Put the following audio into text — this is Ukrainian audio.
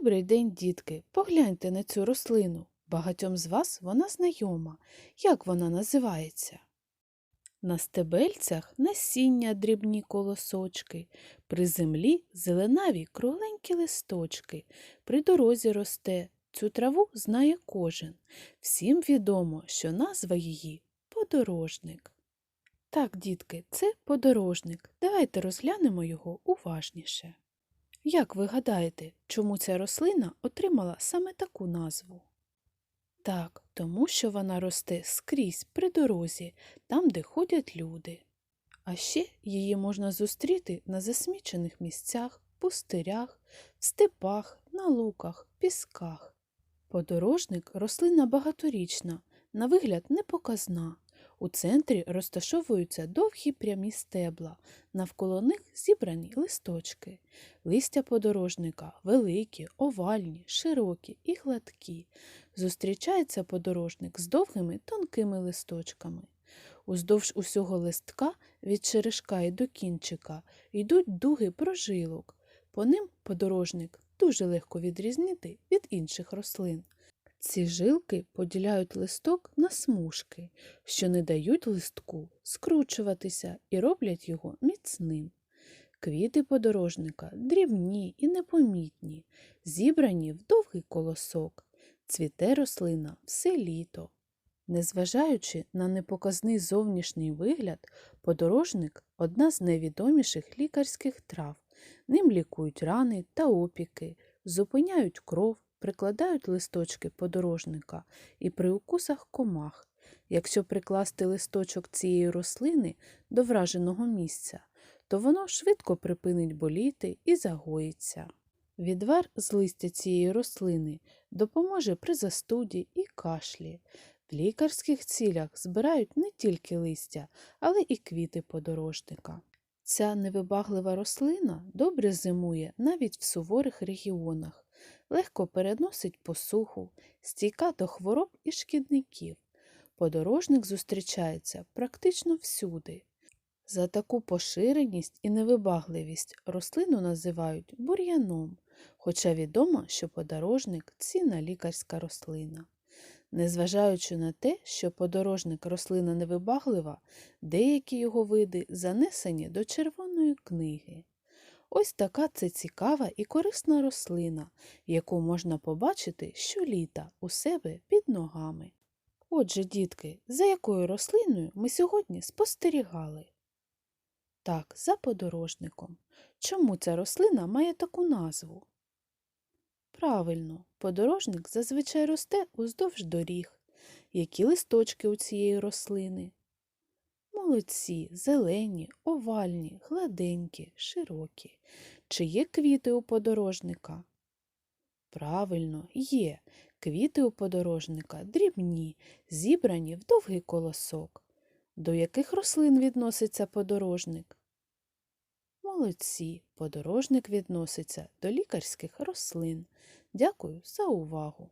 Добрий день, дітки. Погляньте на цю рослину. Багатьом з вас вона знайома. Як вона називається? На стебельцях насіння дрібні колосочки, при землі зеленаві кругленькі листочки, при дорозі росте, цю траву знає кожен. Всім відомо, що назва її подорожник. Так, дітки, це подорожник. Давайте розглянемо його уважніше. Як ви гадаєте, чому ця рослина отримала саме таку назву? Так, тому що вона росте скрізь при дорозі, там, де ходять люди. А ще її можна зустріти на засмічених місцях, пустирях, степах, на луках, пісках. Подорожник рослина багаторічна, на вигляд непоказна. У центрі розташовуються довгі прямі стебла, навколо них зібрані листочки. Листя подорожника великі, овальні, широкі і гладкі. Зустрічається подорожник з довгими тонкими листочками. Уздовж усього листка від черешка і до кінчика йдуть дуги прожилок. По ним подорожник дуже легко відрізнити від інших рослин. Ці жилки поділяють листок на смужки, що не дають листку скручуватися і роблять його міцним. Квіти подорожника дрібні і непомітні, зібрані в довгий колосок. Цвіте рослина все літо. Незважаючи на непоказний зовнішній вигляд, подорожник одна з найвідоміших лікарських трав. Ним лікують рани та опіки, зупиняють кров, прикладають листочки подорожника і при укусах комах. Якщо прикласти листочок цієї рослини до враженого місця, то воно швидко припинить боліти і загоїться. Відвар з листя цієї рослини допоможе при застуді і кашлі. В лікарських цілях збирають не тільки листя, але і квіти подорожника. Ця невибаглива рослина добре зимує навіть в суворих регіонах, легко переносить посуху, стійка до хвороб і шкідників. Подорожник зустрічається практично всюди. За таку поширеність і невибагливість рослину називають бур'яном, хоча відомо, що подорожник цінна лікарська рослина. Незважаючи на те, що подорожник рослина невибаглива, деякі його види занесені до червоної книги. Ось така це цікава і корисна рослина, яку можна побачити щоліта у себе під ногами. Отже, дітки, за якою рослиною ми сьогодні спостерігали? Так, за подорожником. Чому ця рослина має таку назву? Правильно, подорожник зазвичай росте уздовж доріг. Які листочки у цієї рослини? Молодці, зелені, овальні, гладенькі, широкі. Чи є квіти у подорожника? Правильно, є. Квіти у подорожника дрібні, зібрані в довгий колосок. До яких рослин відноситься подорожник? Молодці, подорожник відноситься до лікарських рослин. Дякую за увагу!